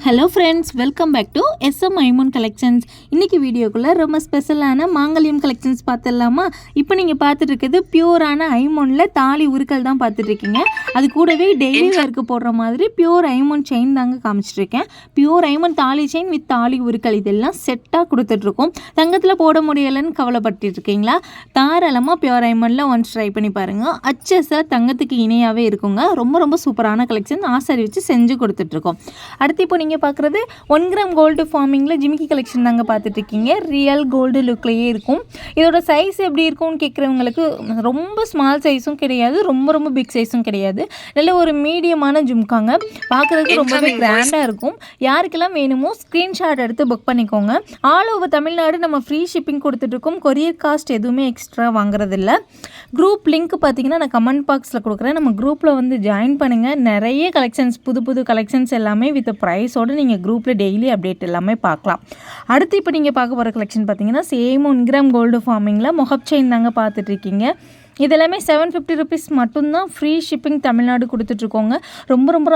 Hello friends welcome back to S M ஐமோன் collections இன்றைக்கி வீடியோக்குள்ளே ரொம்ப ஸ்பெஷலான மாங்கல்யம் கலெக்ஷன்ஸ் பார்த்துடலாமா? இப்போ நீங்கள் பார்த்துட்டு இருக்கிறது பியூரான ஐமோனில் தாலி உருக்கள் தான் பார்த்துட்டு இருக்கீங்க அது கூடவே டெய்லி வேர்க்கு போடுற மாதிரி பியூர் ஐமோன் செயின் தாங்க காமிச்சிட்ருக்கேன் பியூர் ஐமோன் தாலி செயின் வித் தாலி உருக்கள் இதெல்லாம் செட்டாக கொடுத்துட்ருக்கோம் தங்கத்தில் போட முடியலைன்னு கவலைப்பட்டுட்டு இருக்கீங்களா தாராளமாக பியூர் ஐமோனில் ஒன்ஸ் ட்ரை பண்ணி பாருங்கள் அச்சஸில் தங்கத்துக்கு இணையாகவே இருக்குங்க. ரொம்ப ரொம்ப சூப்பரான கலெக்ஷன் ஆசாரி வச்சு செஞ்சு கொடுத்துட்ருக்கோம் அடுத்து இப்போ நீங்கள் பார்க்குறது ஒன் கிராம் கோல்டு ஃபார்மிங்கில் ஜிமிக்கி கலெக்ஷன் தாங்க பார்த்துட்ருக்கீங்க. ரியல் கோல்டு லுக்லேயே இருக்கும். இதோட சைஸ் எப்படி இருக்கும்னு கேட்குறவங்களுக்கு ரொம்ப ஸ்மால் சைஸும் கிடையாது ரொம்ப ரொம்ப பிக் சைஸும் கிடையாது. நல்ல ஒரு மீடியமான ஜும்காங்க. பார்க்குறதுக்கு ரொம்பவே கிராண்டாக இருக்கும். யாருக்கெல்லாம் வேணுமோ ஸ்க்ரீன்ஷாட் எடுத்து புக் பண்ணிக்கோங்க. ஆல் ஓவர் தமிழ்நாடு நம்ம ஃப்ரீ ஷிப்பிங் கொடுத்துட்ருக்கோம். கொரியர் காஸ்ட் எதுவுமே எக்ஸ்ட்ரா வாங்குறதில்ல. குரூப் லிங்க் பார்த்தீங்கன்னா நான் கமெண்ட் பாக்ஸில் கொடுக்குறேன். நம்ம குரூப்பில் வந்து ஜாயின் பண்ணுங்கள் நிறைய கலெக்ஷன்ஸ் புது புது கலெக்ஷன்ஸ் எல்லாமே வித் ப்ரைஸோடு நீங்கள் குரூப்பில் டெய்லி அப்டேட் எல்லாமே பார்க்கலாம். அடுத்து இப்போ நீங்கள் பார்க்க போகிற கலெக்ஷன் பார்த்தீங்கன்னா சேம் ஒன் கிராம் கோல்டு ஃபார்மிங்கில் முகப் செயின் தாங்க பார்த்துட்ருக்கீங்க. இதெல்லாமே செவன் ஃபிஃப்டி ருபீஸ் மட்டும்தான் ஃப்ரீ ஷிப்பிங் தமிழ்நாடு கொடுத்துட்ருக்கோங்க. ரொம்ப ரொம்ப